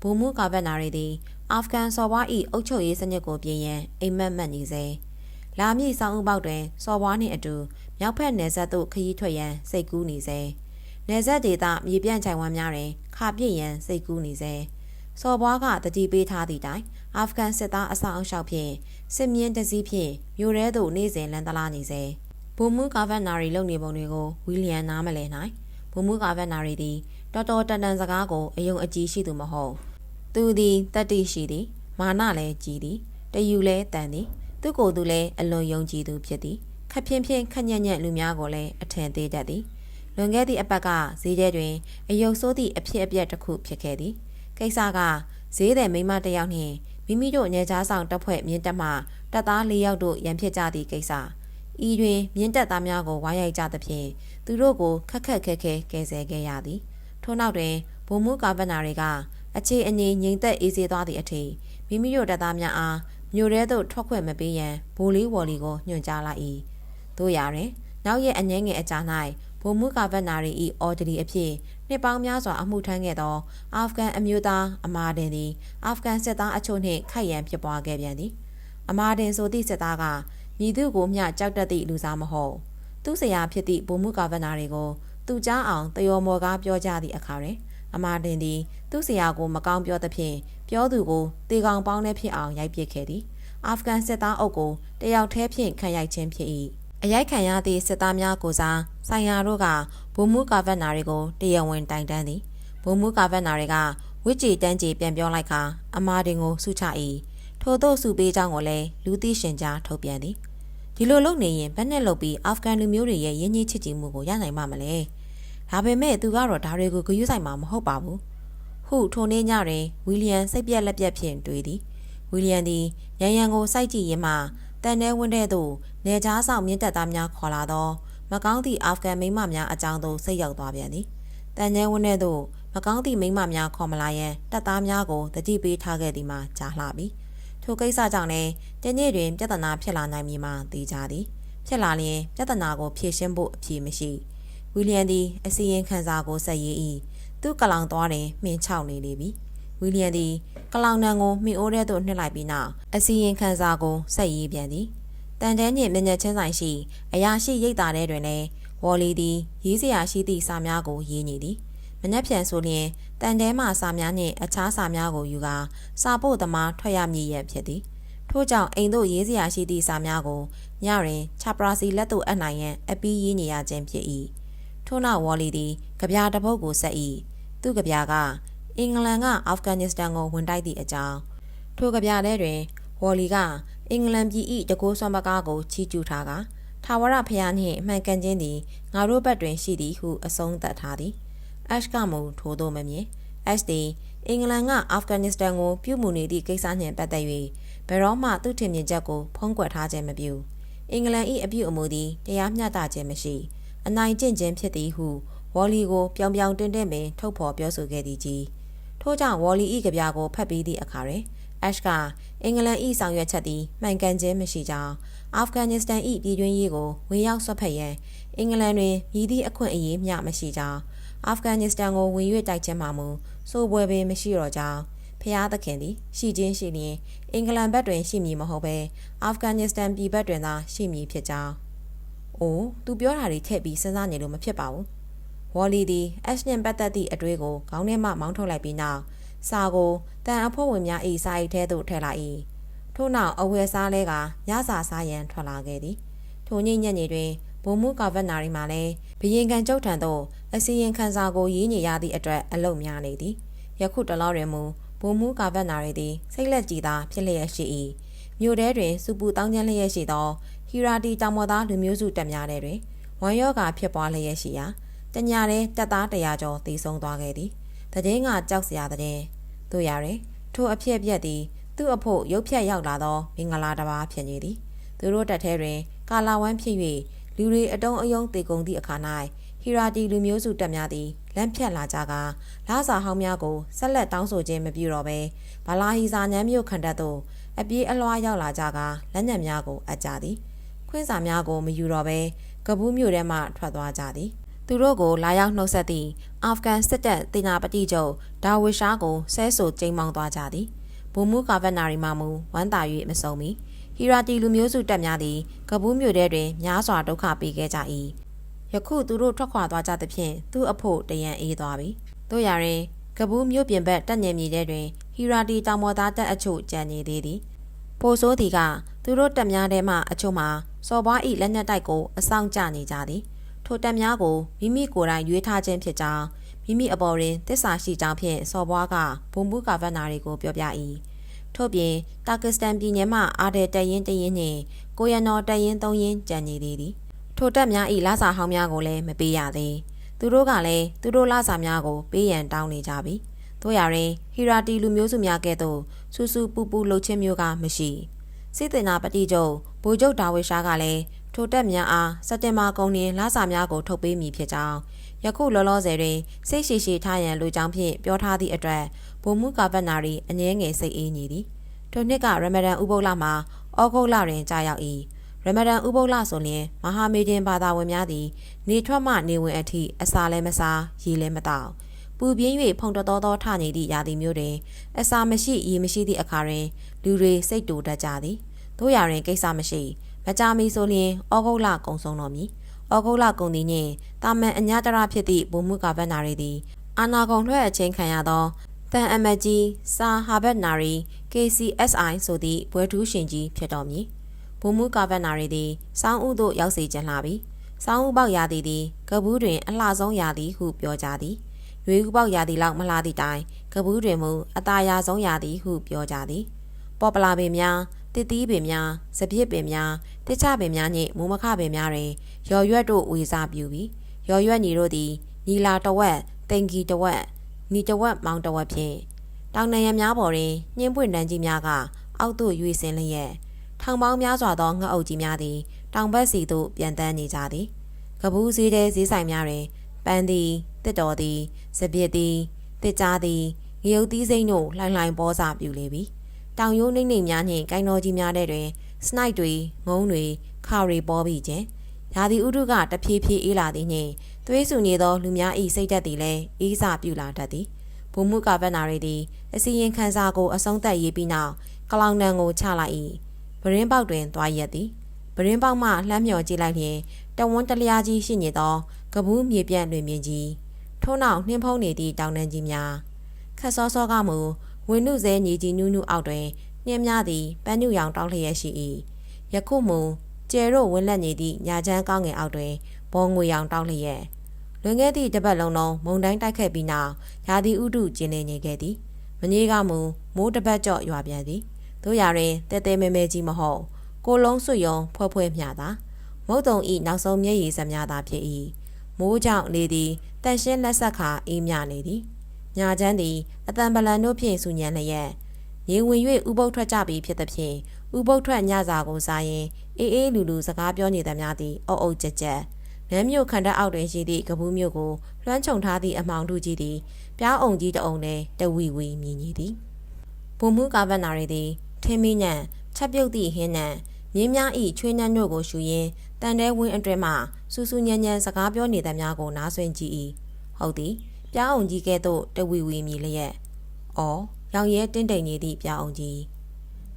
ဘုံမှုကာဗတ်နာတွေသည်အာဖဂန်စော်ဘွား၏အုပ်ချုပ်ရေးစနစ်ကိုပြင်ရန်အိမ်မက်မက်နေစေလာမည့်ဆောင်းဥပေါက်တွင်စော်ဘွားနှင့်အတူမြောက်ဖက်နယ်စပ်သို့ခရီးထွက်ရန်စိတ်ကူးနေစေနယ်စပ်ဒေသမြေပြန့်ချိုင်ဝမ်းများတွင်ခါပြည့်ရန်စိတ်ကူးနေစေ စော်ဘွားကတတိပေးထားသည့်တိုင်အာဖဂန်စစ်သားအဆောင်အရှောက်ဖြင့်စစ်မြင်းတစည်းဖြင့်မြို့ရဲသို့နေစဉ်လန်တလာနေစေဘုံမှုကာဗတ်နာရီလုပ်နေပုံတွေကိုဝီလျံနားမလည်နိုင်ဘုံမှုကာဗတ်နာရီသည်တော်တော်တန်တန်စကားကိုအယုံအကြည်ရှိသူမဟုတ်သူသည်တတ္တိရှိသည်မာနလည်းကြီးသည်တယူလည်းတန်သည်သူကိုယ်သူလည်းအလွန်ယုံကြည်သူဖြစ်သည်ခပ်ဖြင်းဖြင်းခက်ညက်ညက်လူများကိုလည်းအထင်သေးတတ်သည်လွန်ခဲ့သည့်အပတ်ကဈေးထဲတွင်အယုံဆိုးသည့်အဖြစ်အပျက်တစ်ခုဖြစ်ခဲ့သည် ကိစ္စကဈေးတဲ့မိန်းမတစ်ယောက်နှင့်မိမိတို့နေကြားဆောင်တပ်ဖွဲ့မြင့်တက်မှတပ်သား၄ယောက်တို့ရန်ဖြစ်ကြသည့်ကိစ္စဤတွင်မြင့်တက်သားများကိုဝိုင်းရိုက်ကြသဖြင့်သူတို့ကိုခက်ခက်ခဲခဲကယ်ဆယ်ခဲ့ရသည်ထို့နောက်တွင်ဗိုလ်မှူးကာဗနာတွေကအခြေအနေငြိမ်သက်အေးဆေးသွားသည့်အထိမိမိတို့တပ်သားများအားမြို့ထဲသို့ထွက်ခွင့်မပေးရန်ဘိုလီဝော်လီကိုညွှန်ကြားလိုက်၏တို့ရတွင်နောက်ရက်အငင်းငယ်အကြာ၌ ဗိုလ်မှူးကာဗနာရီ၏အော်ဒလီအဖြစ်နှစ်ပေါင်းများစွာအမှုထမ်းခဲ့သော အာဖဂန်အမျိုးသားအမာဒင်သည်အာဖဂန်စစ်သားအချို့နှင့်ခိုက်ရန်ဖြစ်ပွားခဲ့ပြန်သည်အမာဒင်ဆိုသည့်စစ်သားကမြည်သူကိုမျှကြောက်တတ်သည့်လူစားမဟုတ်သူဆရာဖြစ်သည့်ဗိုလ်မှူးကာဗနာတွေကိုသူကြားအောင်တယောမော်ကားပြောကြသည့်အခါတွင်အမာဒင်သည် သူ့ဆရာကိုမကောင်းပြောသဖြင့်ပြောသူကိုတေကောင်ပေါင်းနဲ့ဖြစ်အောင်ရိုက်ပစ်ခဲ့သည်အာဖဂန်စစ်သားအုပ်ကိုတယောက်တည်းဖြင့်ခံရိုက်ခြင်းဖြစ်၏ အရိုက်ခံရသည့်စစ်သားများကိုစားဆိုင်ယာတို့ကဗိုလ်မှူးကာဗက်နာတွေကိုတရားဝင်တိုင်တန်းသည်ဗိုလ်မှူးကာဗက်နာတွေကဝစ်ကြီးတန်းကြီးပြန်ပြောလိုက်ခါအမာတင်ကိုစုချ၏ထို့သောစုပေးကြောင်းကိုလည်းလူသိရှင်ကြားထုတ်ပြန်သည်ဒီလိုလုပ်နေရင်ဘယ်နဲ့လုပ်ပြီးအာဖဂန်လူမျိုးတွေရဲ့ရင်းနှီးချစ်ကြည်မှုကိုရနိုင်မှာမလဲဒါပေမဲ့သူကတော့ဒါတွေကိုဂရုစိုက်မှာမဟုတ်ပါဘူးဟုထိုနေ့ညတွင်ဝီလျံစိတ်ပြက်လက်ပြက်ဖြင့်တွေ့သည်ဝီလျံသည်ရန်ရန်ကိုစိုက်ကြည့်ရင်းမှတန်ထဲဝင်းတဲ့သို့ နေကြားဆောင်မြင့်တက်သားများခေါ်လာသောမကောင်းသည့်အာဖဂန်မိန်းမများအကြောင်းသို့စိတ်ရောက်သွားပြန်သည်တန်ထဲဝင်းတဲ့သို့မကောင်းသည့်မိန်းမများခေါ်မလာရန်တပ်သားများကိုတတိပေးထားခဲ့သည်မှာကြားလှပြီထိုကိစ္စကြောင့်လည်းတနေ့တွင်ပြဿနာဖြစ်လာနိုင်မည်မှာသိကြသည်ဖြစ်လာလျင်ပြဿနာကိုဖြေရှင်းဖို့အဖြေမရှိဝီလျံသည်အစီရင်ခံစာကိုဆက်ရေး၏သူကလောင်သွားတွင်မှင်ချောက်နေလေပြီဝီလျံသည်ကလောင်နံကိုမှင်အိုးထဲသို့နှစ်လိုက်ပြီးနောက်အစီရင်ခံစာကိုဆက်ရေးပြန်သည် တန်တဲနှင့်မြညက်ချင်းဆိုင်ရှိအရာရှိရိတ်တာထဲတွင်လည်းဝေါ်လီသည်ရေးစရာရှိသည့်စာများကိုရေးနေသည်မနှက်ဖြန်ဆိုလျင်တန်တဲမှစာများနှင့်အခြားစာများကိုယူကာစာပို့သမားထွက်ရမည်ရဖြစ်သည်ထို့ကြောင့်အိမ်သို့ရေးစရာရှိသည့်စာများကိုညတွင်ချပရာစီလက်သို့အပ်နိုင်ရန်အပီးရေးနေရခြင်းဖြစ်၏ထို့နောက်ဝေါ်လီသည်ကြပြာတစ်ပုဒ်ကိုဆက်၏သူ့ကြပြာကအင်္ဂလန်ကအာဖဂန်နစ္စတန်ကိုဝင်တိုက်သည့်အကြောင်းထိုကြပြာထဲတွင် ဝေါ်လီကအင်္ဂလန်ပြည်၏တကိုးစွမ်းပကားကိုချီးကျူးထားကထာဝရဖျားနှင့်အမှန်ကန်ခြင်းသည်ငါတို့ဘက်တွင်ရှိသည်ဟုအဆုံးသတ်ထားသည်အက်ရှ်ကမူထိုသို့မမြင်အက်ရှ်သည်အင်္ဂလန်ကအာဖဂန်နစ္စတန်ကိုပြုမှုနေသည့်ကိစ္စနှင့်ပတ်သက်၍ဘယ်တော့မှသူ့ထင်မြင်ချက်ကိုဖုံးကွယ်ထားခြင်းမပြုအင်္ဂလန်၏အပြုအမူသည်တရားမျှတခြင်းမရှိအနိုင်ကျင့်ခြင်းဖြစ်သည်ဟုဝေါ်လီကိုပြောင်ပြောင်တင်းတင်းပင်ထုတ်ဖော်ပြောဆိုခဲ့သည်ကြီးထို့ကြောင့်ဝေါ်လီ၏ကြပြာကိုဖတ်ပြီးသည့်အခါတွင်အက်ရှ်က အင်္ဂလန်၏ဆောင်ရွက်ချက်သည်မှန်ကန်ခြင်းမရှိကြောင်းအာဖဂန်နစ္စတန်၏ပြည်တွင်းရေးကိုဝင်ရောက်ဆွတ်ဖက်ရန်အင်္ဂလန်တွင်မြည်သည့်အခွင့်အရေးမျှမရှိကြောင်းအာဖဂန်နစ္စတန်ကိုဝင်၍တိုက်ခြင်းမှမူစိုးပွဲပင်မရှိတော့ကြောင်းဖျားသခင်သည်ရှိချင်းရှိလျင်အင်္ဂလန်ဘက်တွင်ရှိမည်မဟုတ်ဘဲအာဖဂန်နစ္စတန်ပြည်ဘက်တွင်သာရှိမည်ဖြစ်ကြောင်း။အိုးသူပြောတာတွေထည့်ပြီးစဉ်းစားနေလို့မဖြစ်ပါဘူး။ဝေါ်လီသည်အက်ရှ်နှင့်ပတ်သက်သည့်အတွေးကိုခေါင်းထဲမှမောင်းထုတ်လိုက်ပြီးနောက် စာကိုတန်အဖွဲ့ဝင်များ၏စာအိတ်ထဲသို့ထည့်လိုက်၏ထို့နောက်အဝယ်စားလဲကညစာစားရန်ထွက်လာခဲ့သည်ထိုညညနေတွင်ဘုံမှုကာဗက်နာရီမှလည်းဘရင်ကန်ကျုပ်ထံသို့အစီရင်ခံစာကိုရေးနေရသည့်အတွက်အလုတ်များနေသည်ယခုတလောတွင်မူဘုံမှုကာဗက်နာရီသည်စိတ်လက်ကြည်သာဖြစ်လျက်ရှိ၏မြို့ထဲတွင်စူပူတောင်းကျမ်းလျက်ရှိသောဟီရာတီတောင်ပေါ်သားလူမျိုးစုတက်များတဲ့တွင်ဝမ်ယောဂါဖြစ်ပွားလျက်ရှိရာတညာတဲ့တပ်သားတရာကျော်သေဆုံးသွားခဲ့သည် တည်င်းကကြောက်စရာတည်။တို့ရရင်ထိုအဖြစ်အပျက်သည်သူ့အဖို့ရုပ်ဖြတ်ရောက်လာသောမင်္ဂလာတစ်ပါးဖြစ်နေသည်။သူတို့တက်ထဲတွင် ကာလာဝမ်းဖြစ်၍လူတွေအတုံးအယုံတေကုန်သည့်အခါ၌ဟီရာတီလူမျိုးစုတက်များသည်လမ်းဖြတ်လာကြကလာစာဟောင်းများကိုဆက်လက်တောင်းဆိုခြင်းမပြုတော့ဘဲဗလာဟီစာညမ်းမြို့ခန္ဓာသို့အပြေးအလွှားရောက်လာကြကလက်ညံများကိုအပ်ကြသည်ခွင်းစာများကိုမယူတော့ဘဲကပူးမြို့ထဲမှထွက်သွားကြသည် သူတို့ကိုလာရောက်နှုတ်ဆက်သည့်အာဖဂန်စစ်တပ်တင်နာပတိချုပ်ဒါဝီရှားကိုဆဲဆိုကျိမ်းမောင်းသွားကြသည်ဘုံမှုကာဗက်နာရီမှမူဝမ်းသာ၍မစုံမီဟီရာတီလူမျိုးစုတပ်များသည်ကပူးမြို့ထဲတွင်များစွာဒုက္ခပေးခဲ့ကြ၏ယခုသူတို့ထွက်ခွာသွားကြသဖြင့်သူ့အဖို့တရန်အေးသွားပြီတို့ရရင်ကပူးမြို့ပြင်ဘက်တက်ညင်မြေထဲတွင်ဟီရာတီတောင်ပေါ်သားတပ်အချို့ကြံနေသေးသည်ပိုဆိုးသည်ကသူတို့တပ်များထဲမှအချို့မှာစော်ဘွားဤလက်နက်တိုက်ကိုအဆောင်ကျနေကြသည် ထိုတပ်များကိုမိမိကိုယ်တိုင်ရွေးထားခြင်းဖြစ်ကြောင်းမိမိအပေါ်တွင်တစ္ဆာရှိကြောင်းဖြင့်စော်ဘွားကဘုံဘူးကာဗတ်နာတွေကိုပြောပြ၏ထို့ပြင်တာကစ္စတန်ပြည်နယ်မှအာဒယ်တရင်တရင်နှင့်ကိုရနော်တရင်သုံးရင်ကြံနေသေးသည်ထိုတပ်များ၏လာစာဟောင်းများကိုလည်းမပေးရသေးသူတို့ကလည်းသူတို့လာစာများကိုပေးရန်တောင်းနေကြပြီတို့ရရင်ဟီရာတီလူမျိုးစုများကဲ့သို့စူးစူးပူပူလှုပ်ချင်းမျိုးကမရှိစစ်တင်နာပတိချုပ်ဗိုလ်ချုပ်ဒါဝေရှားကလည်း ထိုတက်များအားစက်တင်ဘာကုန်တွင်လာစာများကိုထုတ်ပေးမည်ဖြစ်ကြောင်းယခုလောလောဆယ်တွင်စိတ်ရှိရှိထားရန်လူကြောင့်ဖြင့်ပြောထားသည့်အတွက်ဘုံမှုကာဗတ်နာရီအငဲငယ်စိတ်အေးညီသည်ထိုနှစ်ကရမဒန်ဥပုသ်လမှာဩဂုတ်လတွင်ကြာရောက်၏ရမဒန်ဥပုသ်လဆိုရင်မဟာမေဒင်ဘာသာဝင်များသည် နေထွက်မှနေဝင်အထိအစာလည်းမစားရေလည်းမတောက်ပူပြင်း၍ဖုန်တတော်တော်ထနေသည့်ရာသီမျိုးတွင်အစာမရှိရေမရှိသည့်အခါတွင်လူတွေစိတ်တူတတ်ကြသည်တို့ရာတွင်ကိစ္စမရှိ မကြမီဆိုလျင်ဩဂုတ်လကုံဆုံးတော်မူဩဂုတ်လကုံသည်နှင့်တာမန်အညာတရဖြစ်သည့်ဘုံမှုကဗတ်နာရီသည်အာနာကုံလွှဲအချင်းခံရသောတန်အမတ်ကြီးစာဟာဘတ်နာရီ KCSI ဆိုသည့်ဘွဲထူးရှင်ကြီးဖြစ်တော်မူဘုံမှုကဗတ်နာရီသည်စောင်းဥသို့ရောက်စေခြင်းလာပြီစောင်းဥပေါက်ရာသီသည်ကပူးတွင်အလှဆုံးရာသီဟုပြောကြသည်ရွေးဥပေါက်ရာသီလောက်မလာသည့်တိုင်ကပူးတွင်မူအตาရာဆုံးရာသီဟုပြောကြသည်ပေါ်ပလာပင်များ တစ်သီးပင်များစပြစ်ပင်များတစ်ချပင်များနှင့်မူမခပင်များတွင်ရော်ရွက်တို့ဝေစားပြူပြီးရော်ရွက်ညီတို့သည်ညီလာတဝက်တင်ကြီးတဝက်ညီတဝက်မောင်တဝက်ဖြင့်တောင်နရံများပေါ်တွင်ညှင်းပွင့်တန်းကြီးများကအောက်သို့ရွေစင်းလျက်ထောင်ပေါင်းများစွာသောငှက်အုပ်ကြီးများသည်တောင်ဘက်စီသို့ပြန်တန်းနေကြသည်ကပူးစည်းတဲ့ဈေးဆိုင်များတွင်ပန်းသည်တစ်တော်သည်စပြစ်သည်တစ်ကြားသည်ငရုတ်သီးစိမ့်တို့လှိုင်လှိုင်ပေါ်စာပြူလေပြီ တောင်ရိုးနှိမ့်နှိမ့်များနှင့်ကိုင်းတော်ကြီးများတဲ့တွင် စနိုက်တွေငုံတွေခါရီပေါ်ပြီးခြင်းရာသီဥတုကတဖြည်းဖြည်းအေးလာသည်နှင့်သွေးဆူနေသောလူများ၏စိတ်ဓာတ်သည်လည်းအေးစာပြူလာတတ်သည်ဘုံမှုကဗတ်နာရီသည်အစီရင်ခံစာကိုအဆုံးသတ်ရေးပြီးနောက်ကလောင်နံကိုချလိုက်၏ပရင်းပေါက်တွင်သွားရက်သည်ပရင်းပေါက်မှလှမ်းမြော်ကြည့်လိုက်လျင်တဝန်းတလျားကြီးရှိနေသောကပူးမြေပြန့်တွင်မြင်ကြီးထို့နောက်နှင်းဖုံးနေသည့်တောင်တန်းကြီးများခက်စောစောကမူ ဝင်းနုစဲညီကြီးနူးနူးအောက်တွင်နှင်းများသည်ပန်းညူရောင်တောင်းလျက်ရှိ၏ယခုမူကျဲတို့ဝင်းလက်နေသည့်ညာချမ်းကောင်းငယ်အောက်တွင်ဘောငွေရောင်တောင်းလျက်လွန်ခဲ့သည့်တပတ်လုံးလုံးမုံတိုင်းတိုက်ခဲ့ပြီးနောက်ရာသီဥတုကျင်းနေနေခဲ့သည်မကြီးကမူမိုးတပတ်ကြော့ရွာပြန်သည်တို့ရရင်တဲတဲမဲမဲကြီးမဟုတ်ကိုလုံးစွယုံဖွဲ့ဖွဲ့မျှသာမုတ်တုံဤနောက်ဆုံးမျက်ရည်စများသာဖြစ်၏မိုးကြောင့်လေသည်တန်ရှင်းလက်ဆက်ခါအေးမြနေသည် ညာချမ်းသည်အတန်ပလန်တို့ဖြင့်ဆူညံလျက်ရေဝင်၍ဥပုပ်ထွက်ကြပြီဖြစ်သည်ဖြင့်ဥပုပ်ထွက်ညစာကိုစားရင်အေးအေးလူလူစကားပြောနေသည်များသည်အုပ်အုပ်ကြက်ကြက်နမ်းမြို့ခန္ဓာအောက်တွင်ရှိသည့်ကပူးမြို့ကိုလွှမ်းခြုံထားသည့်အမောင်တို့ကြီးသည်ပြားအောင်ကြီးတအုံနဲ့တဝီဝီမြည်ညီသည်ဘုံမှုကာဗတ်နာရီသည်ထင်းမီညံချက်ပြုတ်သည့်ဟင်းနံမြင်းများဤချွေးနှမ်းတို့ကိုရှူရင်းတန်တဲဝင်းအတွင်းမှစူးစူးညံ့ညံ့စကားပြောနေသည်များကိုနားဆွင့်ကြည့်၏ဟုတ်သည် ပြားအောင်ကြီးကဲ့သို့တဝီဝီမြည်လျက်အော်ရောင်ရဲတင်းတိမ်နေသည့်ပြားအောင်ကြီး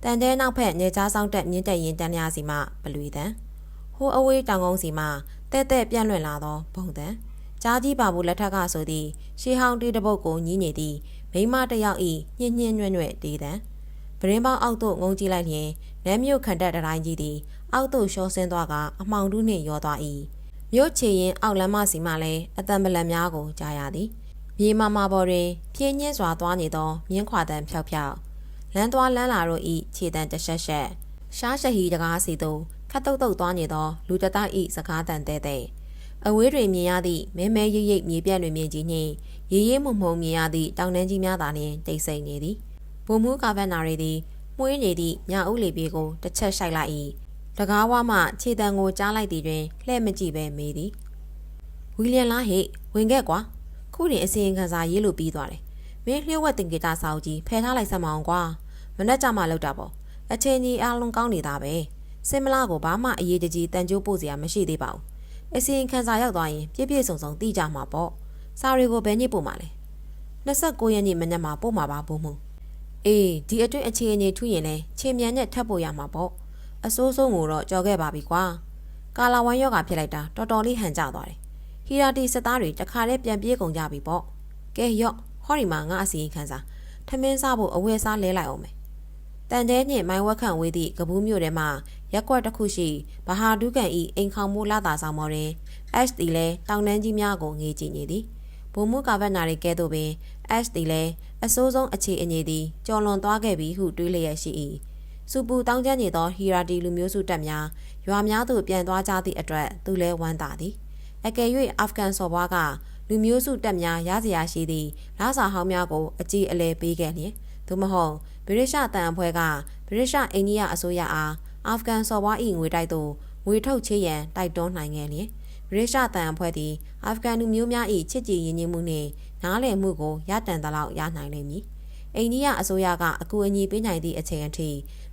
တန်တဲနောက်ဖက်နေကြားဆောင်တက်မြင့်တက်ရင်တန်းလျားစီမှပလွေတန်ဟိုးအဝေးတောင်ကုန်းစီမှတဲ့တဲ့ပြန့်လွင့်လာသောဘုံတန်ကြားကြီးပါဘူးလက်ထက်ကဆိုသည်ရှေးဟောင်းတေးတပုတ်ကိုညင်းနေသည့်မိမတယောက်ဤညှင်းညှင်းညွဲ့ညွဲ့တေးတန်ပရင်းပေါင်းအောက်သို့ငုံကြည့်လိုက်လျင်နမ်းမြို့ခန့်တက်တတိုင်းကြီးသည်အောက်သို့ရှောဆင်းသွားကအမှောင်တူးနှင့်ရောသွား၏မြို့ချေရင်အောက်လမ်းမစီမှလည်းအတံပလံများကိုကြားရသည် မြေမမပေါ်တွင်ပြင်းညင်းစွာသွားနေသောမြင်းခွာတန်ဖြောက်ဖြောက်လမ်းသွားလမ်းလာတို့ဤခြေတံတရှက်ရှက်ရှားရှဟီတကားစီသို့ခတ်တုတ်တုတ်သွားနေသောလူတသားဤစကားတန်တဲ့တဲ့အဝေးတွင်မြင်ရသည့်မဲမဲရိပ်ရိပ်မြေပြန့်တွင်မြင်ကြီးနှင့်ရေရဲမှုံမှုံမြင်ရသည့်တောင်တန်းကြီးများသာလျှင်တိတ်ဆိတ်နေသည်ဘုံမှုကာဗန်နာရီသည်မှုေးနေသည့်ညဦးလေပြေကိုတစ်ချက်ရှိုက်လိုက်၏တကားဝမှခြေတံကိုကြားလိုက်သည်တွင်လှဲ့မကြည့်ပဲမေးသည်ဝီလျံလားဟေ့ဝင်ခဲ့ကွာ ခုတင်အစီရင်ခံစာရေးလို့ပြီးသွားတယ်မင်းလျှို့ဝှက်တင်ကေတာစာအုပ်ကြီးဖယ်ထားလိုက်စမ်းမအောင်ကွာမနဲ့ကြမှာလောက်တာပေါ့အချိန်ကြီးအားလုံးကောင်းနေတာပဲစင်မလာကိုဘာမှအရေးတကြီးတန်ကြိုးပို့စရာမရှိသေးပါဘူးအစီရင်ခံစာရောက်သွားရင်ပြည့်ပြည့်စုံစုံသိကြမှာပေါ့စာတွေကိုဘယ်ညစ်ပို့မှာလဲ29ရက်နေ့မနက်မှာပို့မှာပါဘုံမှုအေးဒီအတွင်းအခြေအနေထူးရင်လဲခြေမြန်နဲ့ထပ်ပို့ရမှာပေါ့အစိုးဆုံးကိုတော့ကြော်ခဲ့ပါပြီကွာကာလာဝမ်ယောဂါဖြစ်လိုက်တာတော်တော်လေးဟန်ကျသွားတယ် ဟီရာတီစသားတွေတခါတည်းပြန်ပြေးကုန်ကြပြီပေါ့ကဲရော့ဟောဒီမှာငါအစီရင်ခံစာထမင်းစားဖို့အဝယ်စားလဲလိုက်အောင်မယ်တန်တဲနှင့်မိုင်းဝက်ခန့်ဝေးသည့်ကပူးမြို့ထဲမှာရက်ကွက်တစ်ခုရှိဘဟာဒုကန်ဤအိမ်ခေါမှုလာတာဆောင်မော်တွင် H တီလဲတောင်တန်းကြီးများကိုငေးကြည့်နေသည်ဘုံမှုကာဗက်နာတွေကဲ့သို့ပင် Ash သည်လည်းအဆိုးဆုံးအခြေအနေသည်ကျော်လွန်သွားခဲ့ပြီဟုတွေးလျက်ရှိ၏စူပူတောင်းကျမ်းနေသောဟီရာတီလူမျိုးစုတပ်များရွာများသို့ပြန်သွားကြသည့်အတွက်သူလည်းဝမ်းသာသည် အကယ်၍အာဖဂန်စော်ဘွားကလူမျိုးစုတပ်များရစရာရှိသည့်လာစာဟောင်းများကိုအကြည့်အလဲပေးခဲ့လျင်သို့မဟုတ်ဗြိတိရှတန်အဖွဲ့ကဗြိတိရှအိန္ဒိယအစိုးရအားအာဖဂန်စော်ဘွား၏ငွေတိုက်သို့ငွေထုတ်ချေးရန်တိုက်တွန်းနိုင်ခဲ့လျင်ဗြိတိရှတန်အဖွဲ့သည်အာဖဂန်လူမျိုးများ၏ချစ်ကြည်ရင်းနှီးမှုနှင့်နားလည်မှုကိုရတန်သလောက်ရနိုင်လိမ့်မည်အိန္ဒိယအစိုးရကအကူအညီပေးနိုင်သည့်အချိန်အထိ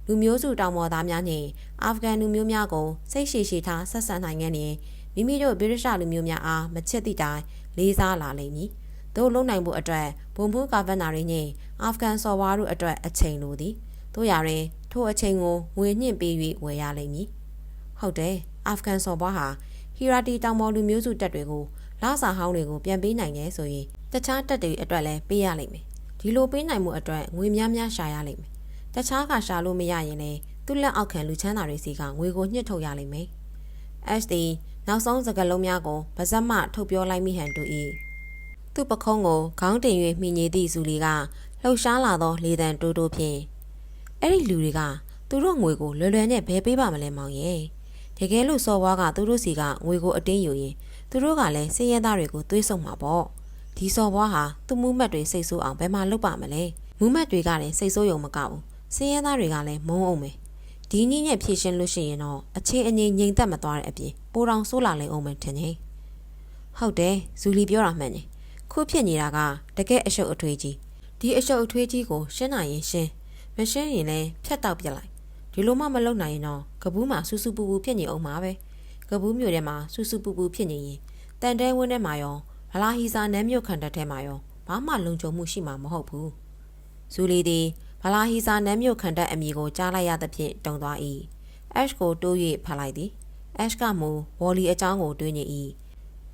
လူမျိုးစုတောင်ပေါ်သားများနှင့်အာဖဂန်လူမျိုးများကိုစိတ်ရှိရှိထားဆက်ဆံနိုင်ခဲ့ရင် မိမိတို့ဗြိတိရှလူမျိုးများအားမချစ်သည့်တိုင်လေးစားလာလိမ့်မည်။သို့လုံနိုင်မှုအတွက်ဘုံဘူးကာဗန်နာရီနှင့်အာဖဂန်စော်ဝါတို့အတွက်အချိန်လိုသည်။တို့ရရင်ထိုအချိန်ကိုငွေညှင့်ပေး၍ဝယ်ရလိမ့်မည်။ဟုတ်တယ်အာဖဂန်စော်ဘွားဟာဟီရာတီတောင်ပေါ်လူမျိုးစုတပ်တွေကိုလာစာဟောင်းတွေကိုပြန်ပေးနိုင်တယ်ဆိုရင်တခြားတပ်တွေအတွက်လည်းပေးရလိမ့်မယ်။ဒီလိုပေးနိုင်မှုအတွက်ငွေများများရှာရလိမ့်မယ်။တခြားကရှာလို့မရရင်လည်းသူ့လက်အောက်ခံလူချမ်းသာတွေစီကငွေကိုညှစ်ထုတ်ရလိမ့်မယ်။ Ash သည် နောက်ဆုံးစကားလုံးများကိုဗဇက်မှထုတ်ပြောလိုက်မိဟန်တူ၏သူ့ပခုံးကိုခေါင်းတင်၍မိညေသည့်ဇူလီကလှုပ်ရှားလာသောလေတံတိုးတိုးဖြင့်အဲ့ဒီလူတွေကသူတို့ငွေကိုလွယ်လွယ်နဲ့ဘယ်ပေးပါမလဲမောင်ရဲ့တကယ်လို့စော်ဘွားကသူတို့စီကငွေကိုအတင်းယူရင်သူတို့ကလည်းစည်ရဲသားတွေကိုသွေးဆုံမှာပေါ့ဒီစော်ဘွားဟာသူ့မူးမတ်တွေစိတ်ဆိုးအောင်ဘယ်မှာလုပ်ပါမလဲမူးမတ်တွေကလည်းစိတ်ဆိုးရုံမကဘူးစည်ရဲသားတွေကလည်းမုန်းအောင်မယ် ဒီနည်းနဲ့ဖြည့်ရှင်းလို့ရှိရင်တော့အခြေအနေငြိမ်သက်မသွားတဲ့အပြင်ပိုတောင်ဆိုးလာလိမ့်အောင်မယ်ထင်တယ်ဟုတ်တယ်ဇူလီပြောတာမှန်တယ်ခုဖြစ်နေတာကတကယ်အရှုပ်အထွေးကြီးဒီအရှုပ်အထွေးကြီးကိုရှင်းနိုင်ရင်ရှင်းမရှင်းရင်လည်းဖြတ်တောက်ပြလိုက်ဒီလိုမှမလုပ်နိုင်ရင်တော့ကပူးမှာစူးစူးပူပူဖြစ်နေအောင်ပါပဲကပူးမြို့ထဲမှာစူးစူးပူပူဖြစ်နေရင်တန်တဲဝင်းထဲမှာရောဗလာဟီစာနမ်းမြို့ခံတပ်ထဲမှာရောဘာမှလုံခြုံမှုရှိမှာမဟုတ်ဘူးဇူလီသ ည်ဗလာဟီစာနမ်းမြို့ခံတပ်အမည်ကိုကြားလိုက်ရသဖြင့်တုံသွား၏အက်ရှ်ကိုတိုး၍ဖတ်လိုက်သည်အက်ရှ်ကမူဝေါ်လီအကြောင်းကိုတွေးနေ၏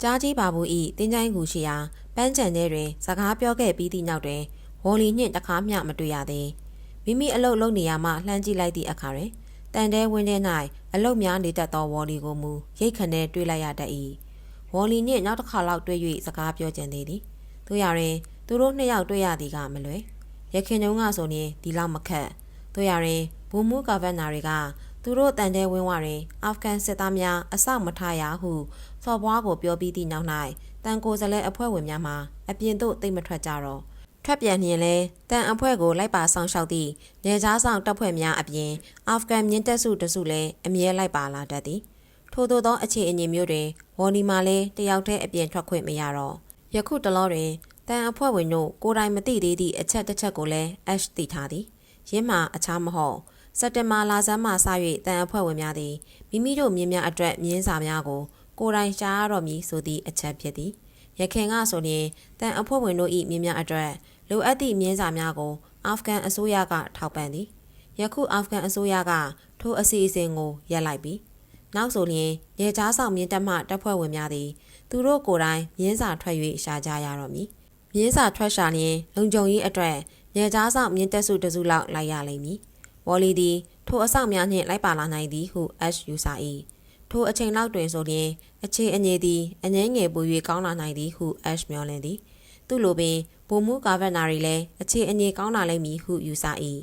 ကြားကြီးပါဘူးဤတင်းချိုင်းကူရှိရာပန်းချန်ထဲတွင် စကားပြောခဲ့ပြီးသည့်နောက်တွင်ဝေါ်လီနှင့်တခါမျှမတွေ့ရသေးမိမိအလုတ်လုံနေရမှလှမ်းကြည့်လိုက်သည့်အခါတွင်တန်တဲဝင်းထဲ၌အလုတ်များနေတတ်သောဝေါ်လီကိုမူရိတ်ခနဲတွေ့လိုက်ရတတ်၏ဝေါ်လီနှင့်နောက်တစ်ခါလောက်တွေ့၍စကားပြောကြသေးသည်တို့ရရင်သူတို့နှစ်ယောက်တွေ့ရသည်ကမလွယ် ရခင်တုန်းကဆိုရင်ဒီလောက်မခက်တို့ရရင်ဘူမူကာဗန်နာတွေကသူတို့တန်တဲ့ဝင်းဝတွင်အာဖဂန်စစ်သားများအဆောက်မထားရဟုစော်ဘွားကိုပြောပြီးသည့်နောက်၌တန်ကိုစလဲအဖွဲ့ဝင်များမှအပြင်သို့တိတ်မထွက်ကြတော့ထွက်ပြန်ရင်လဲတန်အဖွဲ့ကိုလိုက်ပါဆောင်ရှောက်သည့်နေကြားဆောင်တပ်ဖွဲ့များအပြင်အာဖဂန်မြင်းတပ်စုတစုလည်းအမြဲလိုက်ပါလာတတ်သည်ထို့သောသောအခြေအနေမျိုးတွင်ဝေါ်နီမာလည်းတယောက်တည်းအပြင်ထွက်ခွင့်မရတော့ယခုတလောတွင် တန်အဖွဲ့ဝင်တို့ကိုယ်တိုင်မသိသေးသည့်အချက်တစ်ချက်ကိုလည်း Ash သိထားသည်ရင်းမှာအခြားမဟုတ်စက်တင်ဘာလဆန်းမှစ၍တန်အဖွဲ့ဝင်များသည်မိမိတို့မြင်းများအတွက်မြင်းစာများကိုကိုယ်တိုင်ရှားရတော့မည်ဆိုသည့်အချက်ဖြစ်သည်ရခင်ကဆိုရင်တန်အဖွဲ့ဝင်တို့၏မြင်းများအတွက်လိုအပ်သည့်မြင်းစာများကိုအာဖဂန်အစိုးရကထောက်ပံ့သည်ယခုအာဖဂန်အစိုးရကထိုအစီအစဉ်ကိုရပ်လိုက်ပြီနောက်ဆိုရင်ရေချားဆောင်မြင်းတပ်မှတပ်ဖွဲ့ဝင်များသည်သူတို့ကိုယ်တိုင်မြင်းစာထွက်၍ရှာကြရတော့မည် မြင်းစာထွက်ရှာရင်လုံခြုံရေးအတွက်ရေချားဆောင်မြင်းတပ်စုတစုလောက်လိုက်ရလိမ့်မည်ဝေါ်လီသည်ထိုအဆောက်များနှင့်လိုက်ပါလာနိုင်သည်ဟု Ash ယူဆ၏ထိုအချိန်လောက်တွင်ဆိုလျှင်အခြေအနေသည်အငင်းငယ်ပူ၍ကောင်းလာနိုင်သည်ဟု Ash မျှော်လင့်သည်သူ့လိုပင်ဘုံမှုကာဗက်နာရီလည်းအခြေအနေကောင်းလာလိမ့်မည်ဟုယူဆ၏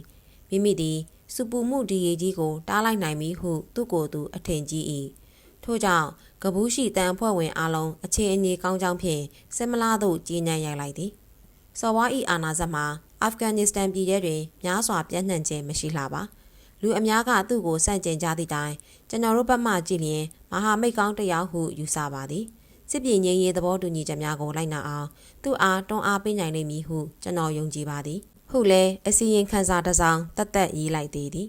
မိမိသည်စူပူမှုဒီရီကြီးကိုတားလိုက်နိုင်ပြီဟုသူ့ကိုယ်သူအထင်ကြီး၏ထို့ကြောင့် ကပူးရှိတန်အဖွဲ့ဝင်အလုံးအခြေအနေကောင်းကြောင်းဖြင့်စင်မလာသို့ကြီးညံ့ရိုက်လိုက်သည်စော်ဝါဤအာနာဇတ်မှာအာဖဂန်နစ္စတန်ပြည်ထဲတွင်များစွာပြန့်နှံ့ခြင်းမရှိလှပါလူအများကသူ့ကိုစန့်ကျင်ကြသည့်တိုင်ကျွန်တော်တို့ဘက်မှကြည့်လျင်မဟာမိတ်ကောင်းတစ်ယောက်ဟုယူဆပါသည်စစ်ပြေငြိမ်းရေးသဘောတူညီချက်များကိုလိုက်နာအောင်သူ့အားတွန်းအားပေးနိုင်လိမ့်မည်ဟုကျွန်တော်ယုံကြည်ပါသည်ဟုလည်းအစီရင်ခံစာတစ်စောင်တတ်တတ်ရေးလိုက်သေးသည်